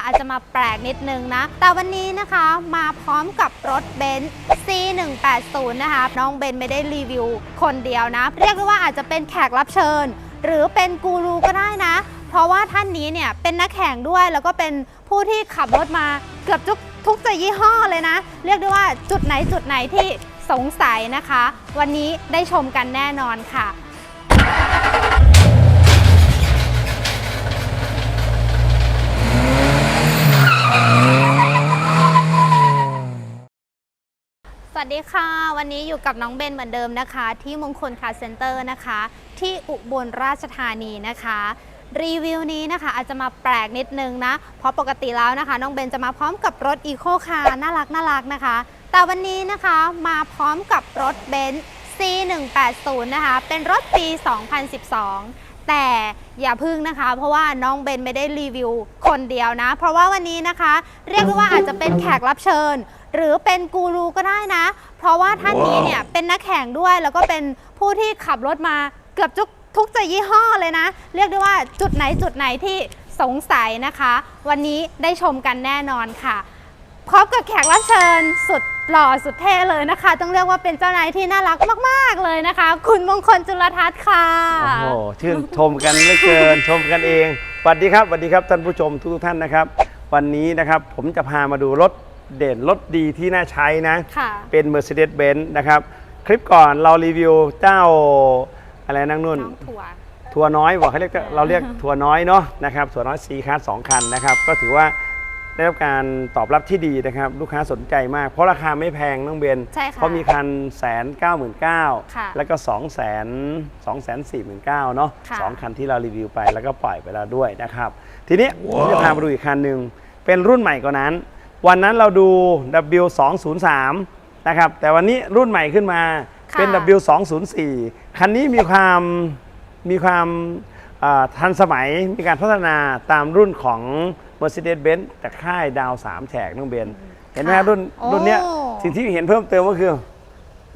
คะอาจจะมาแปลกนิดนึงนะ แต่วันนี้นะคะมาพร้อมกับรถเบนซ์ C180 นะคะน้องเบนไม่ได้รีวิวคนเดียวนะ เรียกได้ว่าอาจจะเป็นแขกรับเชิญ หรือเป็นกูรูก็ได้นะ เพราะว่าท่านนี้เนี่ยเป็นนักแข่งด้วยแล้วก็เป็นผู้ที่ขับรถมาเกือบทุกทุกจะยี่ห้อเลยนะ เรียกได้ว่าจุดไหนจุดไหนที่สงสัยนะคะ วันนี้ได้ชมกันแน่นอนค่ะ วัสดีค่ะ วันนี้อยู่กับน้องเบนเหมือนเดิมนะคะ ที่มงคลคาเซ็นเตอร์นะคะ ที่อุบลราชธานีนะคะ รีวิวนี้นะคะ อาจจะมาแปลกนิดนึงนะ เพราะปกติแล้วนะคะ น้องเบนจะมาพร้อมกับรถอีโคคาร์น่ารักน่ารักนะคะ แต่วันนี้นะคะมาพร้อมกับรถเบนซ์ C180 นะคะ เป็นรถปี 2012 แต่อย่าพึ่งนะคะ เพราะว่าน้องเบนไม่ได้รีวิวคนเดียวนะ เพราะว่าวันนี้นะคะ เรียกได้ว่าอาจจะเป็นแขกรับเชิญ หรือเป็นกูรูก็ได้นะ เพราะว่าท่านนี้เนี่ยเป็นนักแข่งด้วย แล้วก็เป็นผู้ที่ขับรถมาเกือบทุกทุกจะยี่ห้อเลยนะ เรียกได้ว่าจุดไหนจุดไหนที่สงสัยนะคะ วันนี้ได้ชมกันแน่นอนค่ะ พร้อมกับแขกรับเชิญสุดหล่อสุดเท่เลยนะคะ ต้องเรียกว่าเป็นเจ้านายที่น่ารักมาก ๆ เลยนะคะ คุณมงคลจุลทัศน์ค่ะ โอ้โหชื่นชมกันเหลือเกิน ชมกันเองสวัสดีครับสวัสดีครับท่านผู้ชมทุกๆท่านนะครับ วันนี้นะครับผมจะพามาดูรถเด่นรถดีที่น่าใช้นะ ค่ะ เป็น Mercedes-Benz นะครับ คลิปก่อนเรารีวิวเจ้าอะไรนั่งนุ่น น้องถั่ว ทัวร์น้อยบอกเขาเรียกเราเรียกทัวร์น้อยเนาะนะครับทัวร์น้อยซีคัสสองคันนะครับ ก็ถือว่า ได้รับการตอบรับที่ดีนะครับ ลูกค้าสนใจมาก เพราะราคาไม่แพงน้องเบนใช่ค่ะเพราะมีคันแสนเก้าหมื่นเก้าค่ะแล้วก็สองแสนสองแสนสี่หมื่นเก้าเนาะค่ะ สองคันที่เรารีวิวไปแล้วก็ปล่อยไปแล้วด้วยนะครับ ทีนี้ผมจะพามาดูอีกคันหนึ่งเป็นรุ่นใหม่กว่านั้น วันนั้นเราดู W203 นะครับแต่วันนี้รุ่นใหม่ขึ้นมาเป็นค่ะ W204 คันนี้มีความมีความเอ่อทันสมัยมีการพัฒนาตามรุ่นของ Mercedes-Benz จากค่ายดาว3แฉกน้องเบนเห็นไหมฮะรุ่นโอ้รุ่นเนี้ยสิ่งที่เห็นเพิ่มเติมก็คือ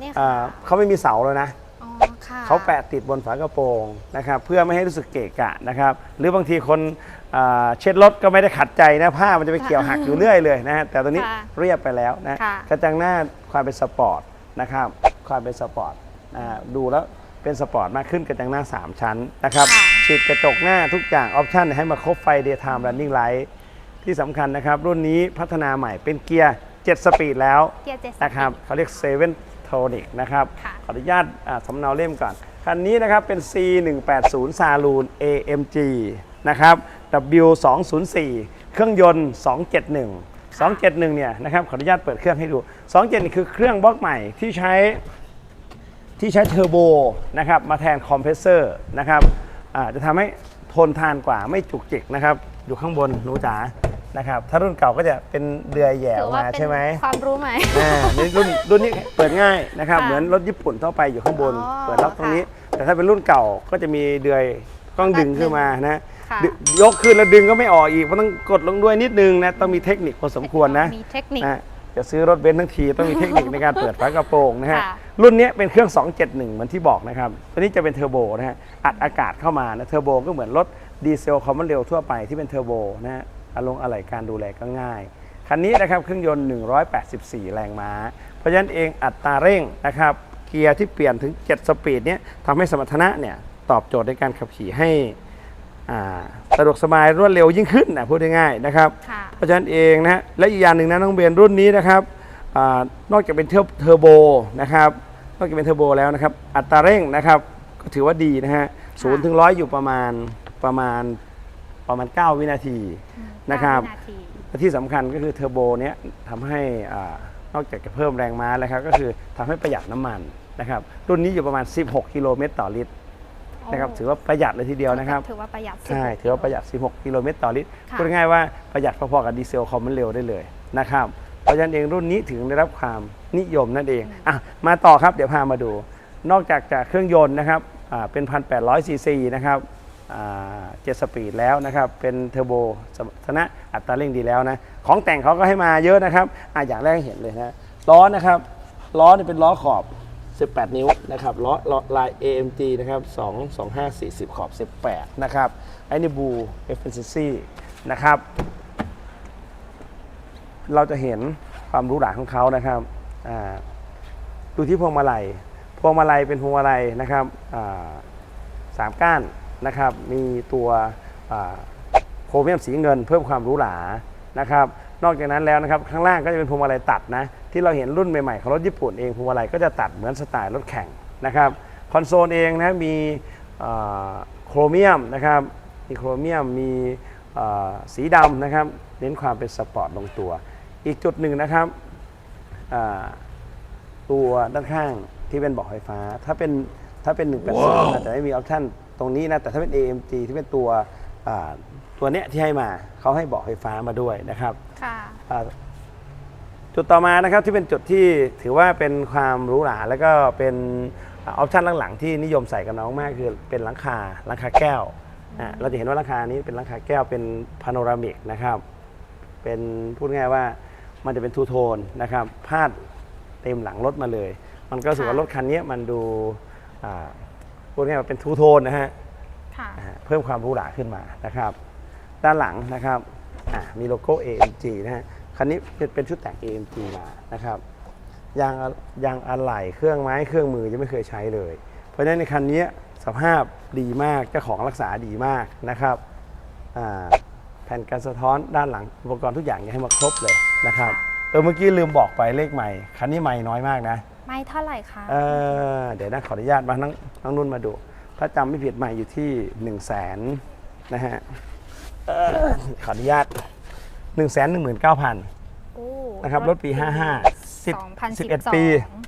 นี่เอ่ค่ะอเขาไม่มีเสาเลยนะ อ๋อค่ะเขาแปะติดบนฝากระโปรงนะครับเพื่อไม่ให้รู้สึกเกะกะนะครับหรือบางทีคนเอ่อเช็ดรถก็ไม่ได้ขัดใจนะผ้ามันจะไปเกี่ยวหักอยู่เรื่อยเลยนะฮะแต่ตัวนี้ค่ะเรียบไปแล้วนะค่ะ กระจังหน้าความเป็นสปอร์ตนะครับความเป็นสปอร์ตอ่าดูแล้ว เป็นสปอร์ตมากขึ้นกระจังหน้า 3 ชั้นนะครับค่ะฉีดกระจกหน้าทุกอย่างออปชันให้มาครบไฟ Daytime Running Light ที่สำคัญนะครับ รุ่นนี้พัฒนาใหม่เป็นเกียร์ 7 สปีดแล้วเกียร์เจ็ดสปีด นะครับเขาเรียก7 Tonic นะครับค่ะ ขออนุญาตอ่าสำเนาเล่มก่อน คันนี้นะครับเป็น C180 Saloon AMG นะครับ W204 เครื่องยนต์ 271 271เนี่ยนะครับขออนุญาตเปิดเครื่องให้ดู 271 คือเครื่องบล็อกใหม่ที่ใช้ ที่ใช้เทอร์โบนะครับมาแทนคอมเพรสเซอร์นะครับอ่าจะทำให้ทนทานกว่าไม่จุกจิกนะครับ อยู่ข้างบนหนูจ๋านะครับ ถ้ารุ่นเก่าก็จะเป็นเดือยแหย่อถืออกว่ามาเป็นใช่ไหมความรู้ใหม่อ่านี่รุ่นรุ่นนี้เปิดง่ายนะครับค่ะเหมือนรถญี่ปุ่นทั่วไปอยู่ข้างบนอ๋อเปิดล็อกตรงนี้ แต่ถ้าเป็นรุ่นเก่าก็จะมีเดือยต้องดึงขึ้นมานะค่ะดึยกขึ้นแล้วดึงก็ไม่ออกอีกมันต้องกดลงด้วยนิดนึงนะต้องมีเทคนิคพอสมควรนะมีเทคนิคนะ จะซื้อรถเบนซ์ทั้งทีต้องมีเทคนิคในการเปิดฝากระโปรงนะฮะ ค่ะรุ่นนี้เป็นเครื่อง 271 เหมือนที่บอกนะครับ ตัวนี้จะเป็นเทอร์โบนะฮะ อัดอากาศเข้ามานะ เทอร์โบก็เหมือนรถดีเซลคอมมอนเร็วทั่วไปที่เป็นเทอร์โบนะฮะอารมณ์อะไรการดูแลก็ง่าย คันนี้นะครับเครื่องยนต์ 184 แรงม้า เพราะฉะนั้นเองอัตราเร่งนะครับ เกียร์ที่เปลี่ยนถึง 7 สปีดเนี้ยทำให้สมรรถนะเนี่ยตอบโจทย์ในการขับขี่ให้อ่าสะดวกสบายรวดเร็วยิ่งขึ้นนะพูดง่ายๆนะครับ ค่ะเพ ราะฉะนั้นเองนะฮะและอีกอย่างหนึ่งนะน้องเบนรุ่นนี้นะครับอานอกจากเป็นเทอร์เทอร์โบนะครับนอกจากเป็นเทอร์โบแล้วนะครับ อัตราเร่งนะครับก็ถือว่าดีนะฮะศูนย์ถึงร้อยอยู่ประมาณประมาณประมาณ 9 วินาทีนะครับเก้าวินาทีและที่สำคัญก็คือเทอร์โบเนี้ยทำให้อานอกจากจะเพิ่มแรงม้าแล้วครับก็คือทำให้ประหยัดน้ำมันนะครับรุ่นนี้อยู่ประมาณ 16 กิโลเมตรต่อลิตร นะครับถือว่าประหยัดเลยทีเดียวนะครับถือว่าประหยัดสุดใช่ถือว่าประหยัด 16 กิโลเมตรต่อลิตรค่ะพูดง่ายๆว่าประหยัดพอๆกับดีเซลคอมมันเร็วได้เลยนะครับเพราะฉะนั้นเองรุ่นนี้ถึงได้รับความนิยมนั่นเองอะมาต่อครับเดี๋ยวพามาดู นอกจากจากเครื่องยนต์นะครับอ่าเป็น1,800ซีซีนะครับอ่าเจ็ดสปีดแล้วนะครับ เป็นเทอร์โบสมรรถนะอัตราเร่งดีแล้วนะ ของแต่งเขาก็ให้มาเยอะนะครับอะอย่างแรกให้เห็นเลยนะ ล้อนะครับ ล้อเนี่ยเป็นล้อขอบ 18 นิ้วนะครับล้อล้อลาย AMG นะครับ2 2 5 40 ขอบ 18 นะครับไอ้นี่บู efficiency นะครับ เราจะเห็นความหรูหราของเขานะครับดูที่พวงมาลัย พวงมาลัยเป็นพวงมาลัยนะครับสามก้านนะครับ มีตัวโครเมียมสีเงินเพิ่มความหรูหรานะครับ นอกจากนั้นแล้วนะครับ ข้างล่างก็จะเป็นพวงมาลัยตัดนะ ที่เราเห็นรุ่นใหม่ๆของรถญี่ปุ่นเองพวงมาลัยก็จะตัดเหมือนสไตล์รถแข่งนะครับคอนโซลเองนะมีอ่าโครเมียมนะครับมีโครเมียมมีอ่าสีดำนะครับเน้นความเป็นสปอร์ตลงตัว อีกจุดหนึ่งนะครับอ่าตัวด้านข้างที่เป็นเบาะไฟฟ้า ถ้าเป็นถ้าเป็น1 8 0อาจจะไม่มีออปชั่นตรงนี้นะแต่ถ้าเป็น AMG ที่เป็นตัวอ่าตัวเนี้ยที่ให้มาเขาให้เบาะไฟฟ้ามาด้วยนะครับค่ะอ่า จุดต่อมานะครับที่เป็นจุดที่ถือว่าเป็นความหรูหราแล้วก็เป็นออปชันหลังๆที่นิยมใส่กับน้องมากคือเป็นหลังคาหลังคาแก้วอะเราจะเห็นว่าหลังคานี้เป็นหลังคาแก้วเป็นพาโนรามิกนะครับ เป็นพูดง่ายๆว่ามันจะเป็นทูโทนนะครับพาดเต็มหลังรถมาเลย มันก็รู้สึกว่าค่ะรถคันนี้มันดูอ่าพูดง่ายๆว่าเป็นทูโทนนะฮะค่ะอ่าเพิ่มความหรูหราขึ้นมานะครับ ด้านหลังนะครับอ่ามีโลโก้ AMG นะฮะ คันนี้เป็นเป็นชุดแต่ง AMG มานะครับยางอะยางอะไหล่เครื่องไม้เครื่องมือยังไม่เคยใช้เลย เพราะฉะนั้นในคันนี้สภาพดีมากเจ้าของรักษาดีมากนะครับอ่าแผ่นกันสะท้อนด้านหลังอุปกรณ์ทุกอย่างยังให้มาครบเลยนะครับเออเมื่อกี้ลืมบอกไปเลขใหม่คันนี้ใหม่น้อยมากนะไม่เท่าไหร่คะเออเดี๋ยวนะขออนุญาตมานั่งนั่งนุ่นมาดู ถ้าจำไม่ผิดใหม่อยู่ที่1นึ่งแสนนะฮะเอ่อขออนุญาต 1นึ่งแสนหนึ่งหมื่นเก้าพันโอ้นะครับรถปี 55 10 11 ปี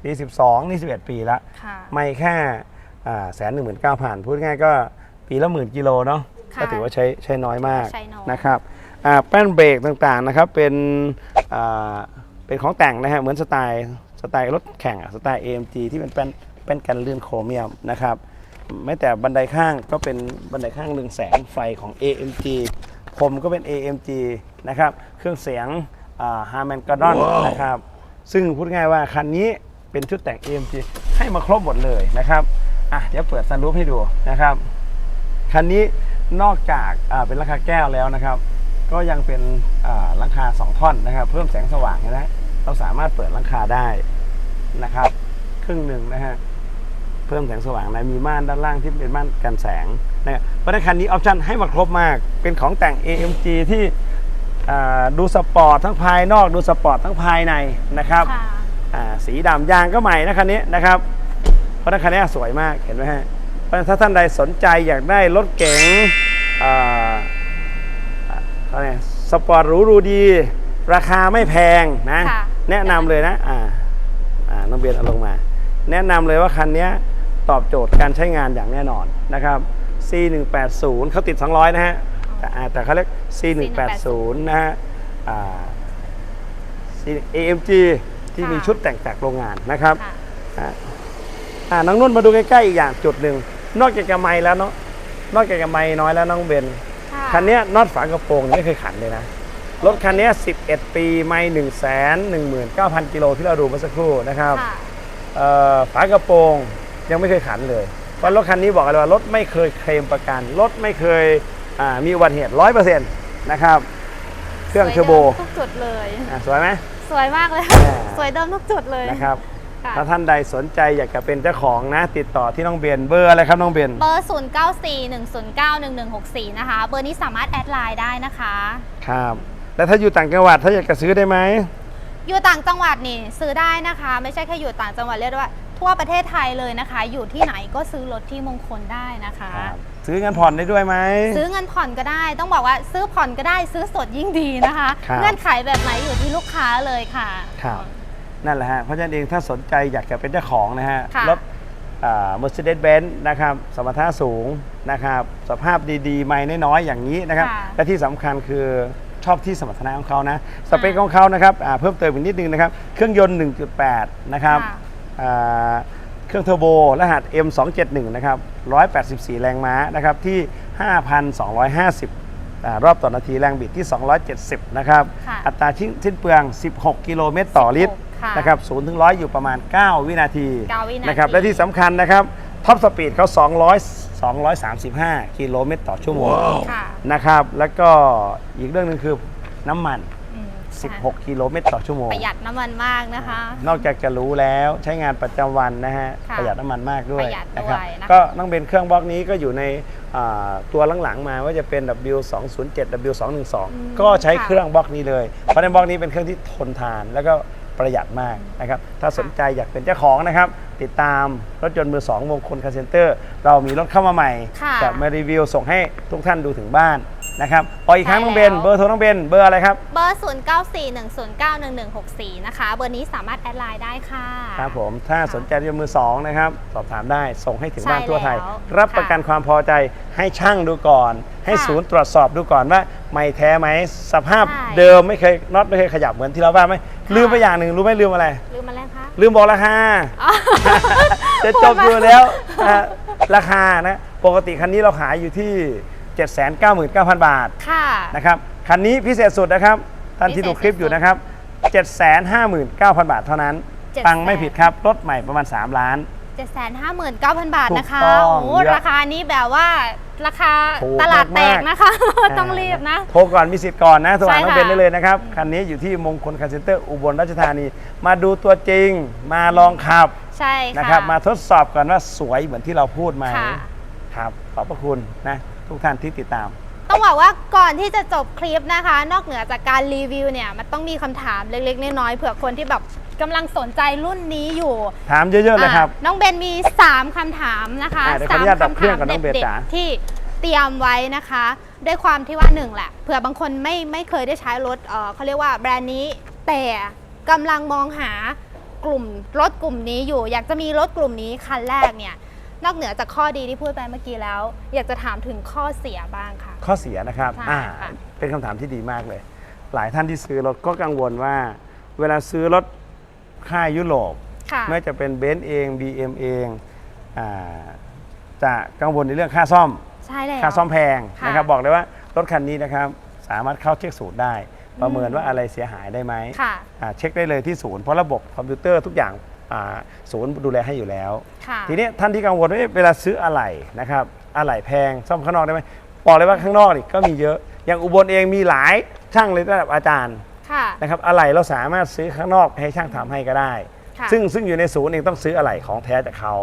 ปี 12 นี่ 11 ปีแล้ว ค่ะ ไม่แค่แสนหนึ่งหมื่นเก้าพันพูดง่ายก็ปีละหมื่นกิโลเนาะค่ะก็ถือว่าใช้ใช้น้อยมากใช้น้อย นะครับอ่าแป้นเบรกต่างๆนะครับเป็นอ่าเป็นของแต่งนะฮะเหมือนสไตล์สไตล์รถแข่งอะสไตล์ AMG ที่เป็นแป้นแป้นกันลื่นโครเมียมนะครับแม้แต่บันไดข้างก็เป็นบันไดข้างเรืองแสงไฟของ AMG ผมก็เป็น AMG นะครับ เครื่องเสียงฮาร์แมนกาดอนนะครับ ซึ่งพูดง่ายว่าคันนี้เป็นชุดแต่ง AMG ให้มาครบหมดเลยนะครับ อะเดี๋ยวเปิดซันรูฟให้ดูนะครับ คันนี้นอกจากอ่าเป็นราคาแก้วแล้วนะครับ ก็ยังเป็นอ่าหลังคา 2 ท่อนนะครับ เพิ่มแสงสว่างนะฮะเราสามารถเปิดหลังคาได้นะครับ ครึ่งหนึ่งนะฮะเพิ่มแสงสว่างนะมีม่านด้านล่างที่เป็นม่านกันแสง นะครับเพราะฉะนั้นคันนี้ออปชั่นให้มาครบมาก เป็นของแต่ง AMG ที่อ่าดูสปอร์ตทั้งภายนอกดูสปอร์ตทั้งภายในนะครับค่ะอ่าสีดำยางก็ใหม่นะคันนี้นะครับ เพราะฉะนั้นคันนี้สวยมากเห็นไหมฮะเพราะฉะนั้นถ้าท่านใดสนใจอยากได้รถเก๋งอ่าอะไรยกสปอร์ตหรูรูดี ราคาไม่แพงนะค่ะแนะนำเลยนะอ่าอ่าน้องเบียนเอาลงมา แนะนำเลยว่าคันนี้ตอบโจทย์การใช้งานอย่างแน่นอนนะครับ C180 เขาติด 200 นะฮะ แต่อ่าแต่เขาเรียก C180 นะฮะอ่า AMG ที่มีค่ะชุดแต่งจากโรงงานนะครับค่ะ อ่าอ่าน้องนุ่นมาดูใกล้ๆอีกอย่างจุดหนึ่ง นอกจากกระไมแล้วเนาะนอกจากกระไมน้อยแล้วน้องเบนค่ะคันเนี้ยน็อตฝากระโปรงยังไม่เคยขันเลยนะ รถคันเนี้ย11 ปีไม่1 1 9 0 0 0 กิโลที่เราดูเมื่อสักครู่นะครับค่ะ เอ่อฝากระโปรงยังไม่เคยขันเลย เพราะรถคันนี้บอกเลยว่ารถไม่เคยเคลมประกัน รถไม่เคยอ่ามีอุบัติเหตุร้อยเปอร์เซ็นต์นะครับ เครื่องเทอร์โบสวยดิมทุกจุดเลยอะสวยไหมสวยมากเลยอ่าสวยเดิมทุกจุดเลยนะครับค่ะถ้าท่านใดสนใจอยากจะเป็นเจ้าของนะ ติดต่อที่น้องเบนเบอร์อะไรครับน้องเบนเบอร์ 0 9 4 1 0 9 1 1 6 4 นะคะ เบอร์นี้สามารถแอดไลน์ได้นะคะ ครับ แล้วถ้าอยู่ต่างจังหวัดถ้าอยากจะซื้อได้ไหมอยู่ต่างจังหวัดนี่ซื้อได้นะคะ ไม่ใช่แค่อยู่ต่างจังหวัดเรียกได้ว่า ทั่วประเทศไทยเลยนะคะ อยู่ที่ไหนก็ซื้อรถที่มงคลได้นะคะซื้อเงินผ่อนได้ด้วยไหม ซื้อเงินผ่อนก็ได้ ต้องบอกว่าซื้อผ่อนก็ได้ซื้อสดยิ่งดีนะคะ ครับ เงื่อนไขแบบไหนอยู่ที่ลูกค้าเลยค่ะ ครับนั่นแหละฮะเพราะฉะนั้นเองถ้าสนใจอยากจะเป็นเจ้าของนะฮะค่ะ รถอ่า Mercedes-Benz นะครับสมรรถนะสูงนะครับสภาพดีๆ ไม่น้อยๆอย่างนี้นะครับค่ะและที่สำคัญคือชอบที่สมรรถนะของเขานะสเปคของเขานะครับอ่าเพิ่มเติมอีกนิดนึงนะครับเครื่องยนต์ 1.8 นะครับค่ะอ่า เครื่องเทอร์โบรหัส M271 นะครับ 184 แรงม้านะครับที่ 5,250อ่ารอบต่อนาทีแรงบิดที่ 270 นะครับ ค่ะอัตราชิ้นสิ้นเปลือง 16 กิโลเมตรต่อลิตร16ค่ะนะครับ0ถึง100 อยู่ประมาณ 9 วินาที9วินาที นะครับและที่สำคัญนะครับท็อปสปีดเขา200 235 กิโลเมตรต่อชั่วโมง ค่ะ นะครับ แล้วก็อีกเรื่องหนึงคือน้ำมันอืม 16 กิโลเมตรต่อชั่วโมง ประหยัดน้ำมันมากนะคะ นอกจากจะรู้แล้วใช้งานประจำวันนะฮะ ค่ะประหยัดน้ำมันมากด้วยประหยัดนะด้ครัวยนะคะ ก็ต้องเป็นเครื่องบล็อกนี้ก็อยู่ในอ่าตัวหลังๆ มาว่าจะเป็น W207 W212 ก็ใช้เครื่องบล็อกนี้เลย เพราะในบล็อกนี้เป็นเครื่องที่ทนทานแล้วก็ประหยัดมากนะครับ ถ้าสนใจอยากเป็นเจ้าของนะครับ ติดตามรถยนต์มือสองมงคลคาร์เซนเตอร์ เรามีรถเข้ามาใหม่ค่ะ จะมารีวิวส่งให้ทุกท่านดูถึงบ้าน นะครับพออีกครั้งใช่น้องเบนแล้วเบอร์โทรน้องเบนเบอร์อะไรครับเบอร์ 0941091164 นะคะ เบอร์นี้สามารถแอดไลน์ได้ค่ะ ครับผมถ้าสนใจที่มือสองนะครับ สอบถามได้ส่งให้ถึงใช่บ้านทั่วไทยแล้วรับค่ะประกันความพอใจให้ช่างดูก่อน ให้ค่ะศูนย์ตรวจสอบดูก่อนว่า ไม่แท้ไหมสภาพใช่เดิมไม่เคยน็อตไม่เคยขยับเหมือนที่เราว่าไหมลืมไปอย่างหนึ่งรู้ไหมลืมอะไรลืมมาแล้วคะลืมบอกราคาอ๋อจะจบอยู่แล้วนะฮะราคานะปกติคันนี้เราขายอยู่ที่ 799,000 บาทค่ะ นะครับคันนี้พิเศษสุดนะครับท่านที่ดูคลิปอยู่นะครับ 759,000 บาทเท่านั้น700,000 ตังค์ไม่ผิดครับรถใหม่ประมาณ 3 ล้าน 759,000 บาทนะคะ ถูกต้องโอ้โหเยอะราคานี้แบบว่าราคาถูกตลาดแตกมากๆนะคะ ต้องรีบนะ โทรก่อนมีสิทธิ์ก่อนนะโทรหาใช่น้องค่ะเบนได้เลยนะครับ คันนี้อยู่ที่มงคลคาร์เซ็นเตอร์อุบลราชธานี มาดูตัวจริงมาลองขับใช่ค่ะ นะครับมาทดสอบก่อนว่าสวยเหมือนที่เราพูดไหม ค่ะ ครับ ขอบพระคุณนะทุกท่านที่ติดตาม ต้องบอกว่าก่อนที่จะจบคลิปนะคะ นอกเหนือจากการรีวิวเนี่ยมันต้องมีคำถามเล็กๆน้อยๆเผื่อคนที่แบบกำลังสนใจรุ่นนี้อยู่ถามเยอะๆเลยครับ อะน้องเบนมี 3คำถามนะคะอะเดี๋ยวขออนุญาตดับเครื่องก่อนน้องเบนด็ดจ๋า ๆที่เตรียมไว้นะคะ ด้วยความที่ว่าหนึ่งแหละเผื่อบางคนไม่ไม่เคยได้ใช้รถเอ่อเขาเรียกว่าแบรนด์นี้ แต่กำลังมองหากลุ่มรถกลุ่มนี้อยู่ อยากจะมีรถกลุ่มนี้คันแรกเนี่ย นอกเหนือจากข้อดีที่พูดไปเมื่อกี้แล้ว อยากจะถามถึงข้อเสียบ้างค่ะ ข้อเสียนะครับใช่อ่าค่ะ เป็นคำถามที่ดีมากเลย หลายท่านที่ซื้อรถก็กังวลว่า เวลาซื้อรถค่ายยุโรป ค่ะ ไม่ว่าจะเป็นเบนซ์เอง BM เองอาจะกังวลในเรื่องค่าซ่อม ใช่แล้ว ค่าซ่อมแพงค่ะนะครับบอกเลยว่ารถคันนี้นะครับสามารถเข้าเช็คศูนย์ได้ ประเมินว่าอะไรเสียหายได้ไหมค่ะ อ่าเช็คได้เลยที่ศูนย์เพราะระบบคอมพิวเตอร์ทุกอย่างอ่า ศูนย์ดูแลให้อยู่แล้วค่ะทีนี้ท่านที่กังวลว่าเอ๊ะเวลาซื้ออะไหล่นะครับอะไหล่แพงซ่อมข้างนอกได้ไหมบอกเลยว่าข้างนอกนี่ก็มีเยอะ อย่างอุบลเองมีหลายช่างเลยระดับอาจารย์ค่ะนะครับอะไหล่เราสามารถซื้อข้างนอกให้ช่างทำให้ก็ได้ค่ะซึ่งซึ่งอยู่ในศูนย์เองต้องซื้ออะไหล่ของแท้จากเขา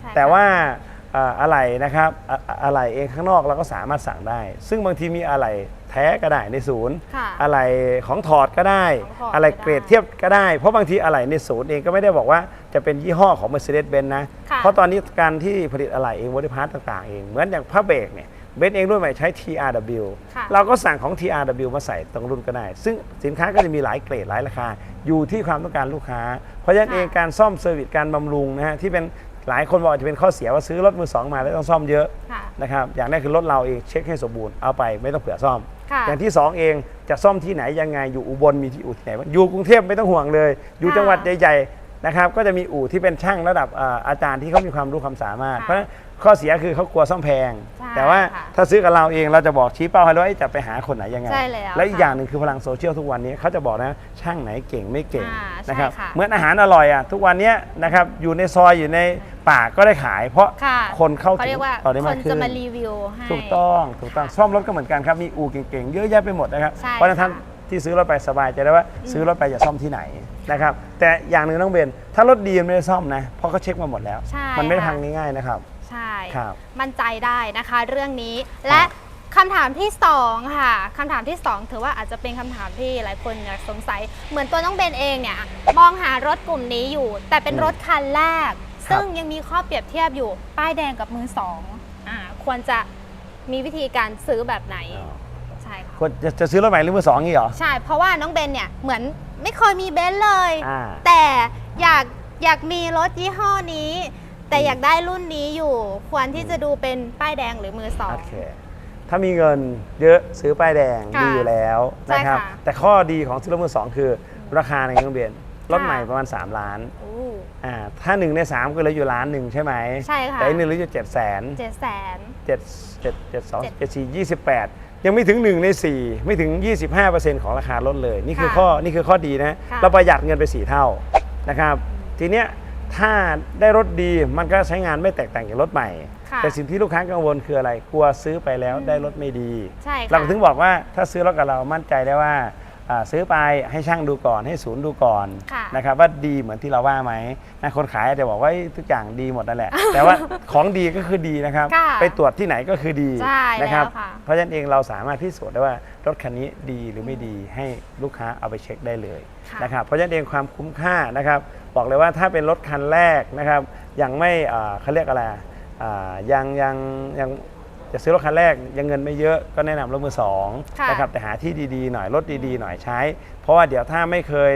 ใช่แต่ค่ะว่าเอ่ออะไหล่นะครับอะอะอะไหล่เองข้างนอกเราก็สามารถสั่งได้ ซึ่งบางทีมีอะไหล่แท้ก็ได้ในศูนย์ค่ะอะไหล่ของถอดก็ได้ของถอดอะไหล่ก็ได้เกรดเทียบก็ได้ เพราะบางทีอะไหล่ในศูนย์เองก็ไม่ได้บอกว่าจะเป็นยี่ห้อของ Mercedes-Benz นะ ค่ะ เพราะตอนนี้การที่ผลิตอะไหล่เองบริพาร์ตต่างๆเองเหมือนอย่างผ้าเบรกเนี่ยเบนซ์เองรุ่นใหม่ใช้ TRW ค่ะ เราก็สั่งของ TRW มาใส่ตรงรุ่นก็ได้ ซึ่งสินค้าก็จะมีหลายเกรดหลายราคา อยู่ที่ความต้องการลูกค้า เพราะฉะนั้นค่ะ เองการซ่อมเซอร์วิสการบำรุงนะฮะที่เป็น หลายคนบอกจะเป็นข้อเสียว่าซื้อรถมือสองมาแล้วต้องซ่อมเยอะค่ะ นะครับอย่างแรกคือรถเราเองเช็คให้สมบูรณ์เอาไปไม่ต้องเผื่อซ่อม ค่ะ อย่างที่ 2 เองจะซ่อมที่ไหนยังไงอยู่อุบลมีที่อู่ที่ไหนบ้างอยู่กรุงเทพไม่ต้องห่วงเลย อยู่ค่ะจังหวัดใหญ่ๆ นะครับก็จะมีอู่ที่เป็นช่างระดับเอ่ออาจารย์ที่เขามีความรู้ความสามารถ ค่ะเพราะฉะนั้นข้อเสียคือเขากลัวซ่อมแพง ใช่แต่ว่าค่ะถ้าซื้อกับเราเองเราจะบอกชี้เป้าให้เลยว่าเอ๊ะจะไปหาคนไหนยังไงใช่แล้วและอีกค่ะอย่างหนึ่งคือพลังโซเชียลทุกวันนี้เขาจะบอกนะช่างไหนเก่งไม่เก่งอ่าใช่นะครับค่ะเหมือนอาหารอร่อยอะทุกวันเนี้ยนะครับอยู่ในซอยอยู่ในป่าก็ได้ขาย เพราะค่ะ คนเข้าเขาถึเรีงยกว่าต่อได้คมากนขึ้จะนมารีวิวให้ ถูกต้อง ถูกต้อง ซ่อมรถก็เหมือนกันครับ มีอู่เก่งๆ เยอะแยะไปหมดนะครับ ใช่เพราะฉะนั้นท่านค่ะ ที่ซื้อรถไปสบายใจได้ว่าซื้อรถไปจะซ่อมที่ไหนนะครับแต่อย่างหนึ่งน้องเบนถ้ารถดีมันไม่ได้ซ่อมนะเพราะเขาเช็คมาหมดแล้ว ใช่มันไม่ได้ค่ะ พังง่ายๆนะครับ ใช่ ครับ มั่นใจได้นะคะเรื่องนี้ และคำถามที่สองค่ะคำถามที่สองถือว่าอาจจะเป็นคำถามที่หลายคนอยากสงสัย เหมือนตัวน้องเบนเองเนี่ยมองหารถกลุ่มนี้อยู่ แต่เป็นอืมรถคันแรก ครับ ซึ่งยังมีข้อเปรียบเทียบอยู่ ป้ายแดงกับมือสองอ่าควรจะมีวิธีการซื้อแบบไหนใช่ค่ะควรจะจะซื้อรถใหม่หรือมือสองนี่เหรอ ใช่ เพราะว่าน้องเบนเนี่ยเหมือนไม่เคยมีเบนซ์เลย อ่า แต่อยากอยากมีรถยี่ห้อนี้ แต่อยากได้รุ่นนี้อยู่ ควรที่จะดูเป็นป้ายแดงหรือมือสอง โอเค ถ้ามีเงินเยอะซื้อป้ายแดงค่ะดีอยู่แล้วใช่นะครับ ค่ะแต่ข้อดีของซื้อรถมือสองคือ ราคาในน้องเบนรถค่ะ ใหม่ประมาณ 3 ล้านอู้อ่าถ้าหนึ่งในสามก็เหลยอยู่ล้านหนึ่งใช่ไหมใช่ค่ะแต่อีกหนึ่งเหลืออยู่เจ็ดแสนเจ็ดแสน เจ็ดเจ็ดเจ็ดสองเจ็ดเจ็ดสี่ยี่สิบแปด ยังไม่ถึง 1 ใน 4 ไม่ถึง 25%ของราคารถเลย นี่คือค่ะข้อนี่คือข้อดีนะ ค่ะ เราประหยัดเงินไป 4 เท่านะครับ ทีเนี้ยถ้าได้รถดีมันก็ใช้งานไม่แตกต่างจากรถใหม่ ค่ะ แต่สิ่งที่ลูกค้ากังวลคืออะไร กลัวซื้อไปแล้วได้รถไม่ดี ใช่ค่ะ เราถึงบอกว่าถ้าซื้อรถกับเรามั่นใจได้ว่า อ่าซื้อไปให้ช่างดูก่อนให้ศูนย์ดูก่อนค่ะนะครับว่าดีเหมือนที่เราว่าไหมนะคนขายอาจจะบอกว่าเอ้ยทุกอย่างดีหมดนั่นแหละ แต่ว่าของดีก็คือดีนะครับ ค่ะไปตรวจที่ไหนก็คือดีใช่นะครับแล้วค่ะ เพราะฉะนั้นเองเราสามารถพิสูจน์ได้ว่ารถคันนี้ดีหรือไม่ดีให้ลูกค้าเอาไปเช็คได้เลยค่ะ นะครับเพราะฉะนั้นเองความคุ้มค่านะครับ บอกเลยว่าถ้าเป็นรถคันแรกนะครับยังไม่เอ่อเขาเรียกอะไรอ่ายังยังยัง จะซื้อรถคันแรกยังเงินไม่เยอะก็แนะนำรถมือสองค่ะ นะครับแต่หาที่ดีๆหน่อยรถดีๆหน่อยใช้ เพราะว่าเดี๋ยวถ้าไม่เคย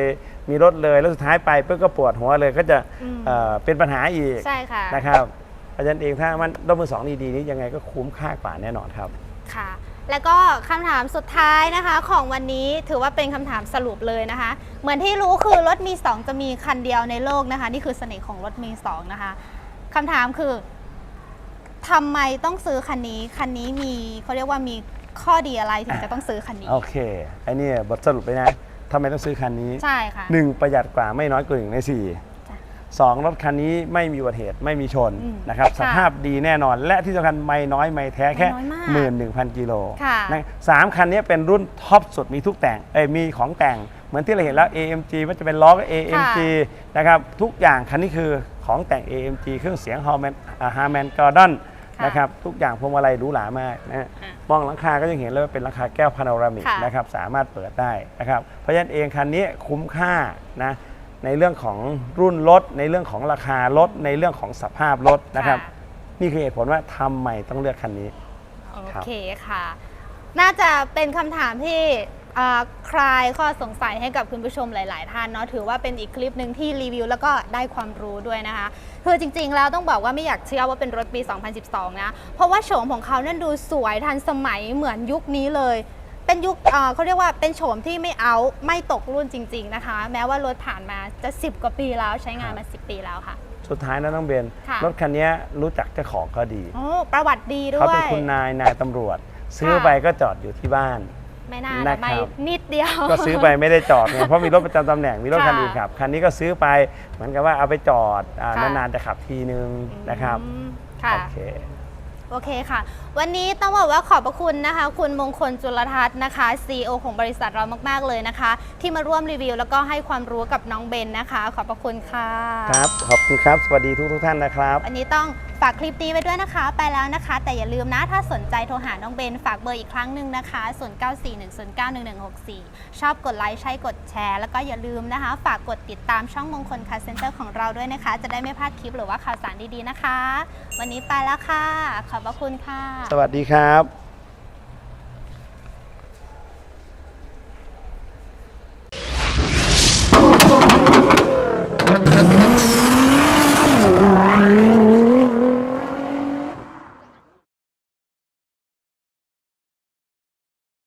มีรถเลยแล้วสุดท้ายไปเพื่อก็ปวดหัวเลยก็จะอืมเอ่อเป็นปัญหาอีกใช่ค่ะ นะครับเพราะฉะนั้นเองถ้ามันรถมือสองดีๆนี้ยังไงก็คุ้มค่ากว่าแน่นอนครับ ค่ะ แล้วก็คำถามสุดท้ายนะคะของวันนี้ถือว่าเป็นคำถามสรุปเลยนะคะ เหมือนที่รู้คือรถมี 2 จะมีคันเดียวในโลกนะคะ นี่คือเสน่ห์ของรถมี 2 นะคะคำถามคือ ทำไมต้องซื้อคันนี้ คันนี้มีเขาเรียกว่ามีข้อดีอะไรถึงจะต้องซื้อคันนี้ โอเคไอ้นี่บทสรุปเลยนะทำไมต้องซื้อคันนี้ใช่ค่ะ หนึ่งประหยัดกว่าไม่น้อยกว่าหนึ่งในสี่จ้ะสองรถคันนี้ไม่มีอุบัติเหตุไม่มีชนอืมนะครับค่ะสภาพดีแน่นอน และที่สำคัญไม่น้อยไม่แท้แค่ไม่น้อยมากหมื่นหนึ่งพันกิโลค่ะนะสามคันนี้เป็นรุ่นท็อปสุดมีทุกแต่งเอ้ยมีของแต่ง เหมือนที่เราเห็นแล้ว AMG มันจะเป็นล้อก็ AMG นะครับทุกอย่างคันนี้คือของแต่ง AMG เครื่องเสียง Harman ฮาร์แมนกอร์ดอน ค่ะนะครับทุกอย่างพวงมาลัยหรูหรามากนะฮะอะ มองหลังคาก็ยังเห็นเลยว่าเป็นหลังคาแก้วพาโนรามิกค่ะ นะครับสามารถเปิดได้นะครับเพราะฉะนั้นเองคันนี้คุ้มค่านะในเรื่องของรุ่นรถ ในเรื่องของราคารถ ในเรื่องของสภาพรถนะครับ นี่คือเหตุผลว่าทำไมต้องเลือกคันนี้ โอครับเคค่ะ น่าจะเป็นคำถามที่อ่า คลายข้อสงสัยให้กับคุณผู้ชมหลาย ๆ ท่านเนาะถือว่าเป็นอีกคลิปหนึ่งที่รีวิว แล้วก็ได้ความรู้ด้วยนะคะคือจริง ๆ แล้วต้องบอกว่าไม่อยากเชื่อว่าเป็นรถปี 2012 นะ เพราะว่าโฉมของเขานั่นดูสวยทันสมัยเหมือนยุคนี้เลย เป็นยุคอ่าเขาเรียกว่าเป็นโฉมที่ไม่เอาไม่ตกรุ่นจริง ๆ นะคะ แม้ว่ารถผ่านมาจะ 10 กว่าปีแล้วใช้งานมา 10 ปีแล้วค่ะสุดท้ายนะน้องเบนค่ะรถคันนี้รู้จักเจ้าของก็ดีโอ้ประวัติดีด้เขาวเป็นยคุณนายนายตำรวจ ซื้อค่ะไปก็จอดอยู่ที่บ้าน ไม่น่านะจะไม่ครับ นิดเดียว ก็ซื้อไปไม่ได้จอดไงเพราะมีรถประจำตำแหน่งมีรถคันค่ะอื่นขับคันนี้ก็ซื้อไปเหมือนกับว่าเอาไปจอดอ่าค่ะ นานๆจะขับทีนึงนะครับอืมค่ะ โอเค โอเคค่ะ วันนี้ต้องบอกว่าขอบพระคุณนะคะ คุณมงคลจุลทัศน์นะคะ CEO ของบริษัทเรามาก ๆ เลยนะคะ ที่มาร่วมรีวิว แล้วก็ให้ความรู้กับน้องเบนนะคะ ขอบพระคุณค่ะ ครับ ขอบคุณครับ สวัสดีทุกทุกๆท่านนะครับ วันนี้ต้องฝากคลิปนี้ไว้ด้วยนะคะ ไปแล้วนะคะ แต่อย่าลืมนะ ถ้าสนใจโทรหาน้องเบน ฝากเบอร์อีกครั้งหนึ่งนะคะ 0941091164 ชอบกดไลค์ใช่กดแชร์ แล้วก็อย่าลืมนะคะ ฝากกดติดตามช่องมงคลคาเซ็นเตอร์ของเราด้วยนะคะ จะได้ไม่พลาดคลิปหรือว่าข่าวสารดีๆนะคะ วันนี้ไปแล้วค่ะ ขอบพระคุณค่ะ สวัสดีครับ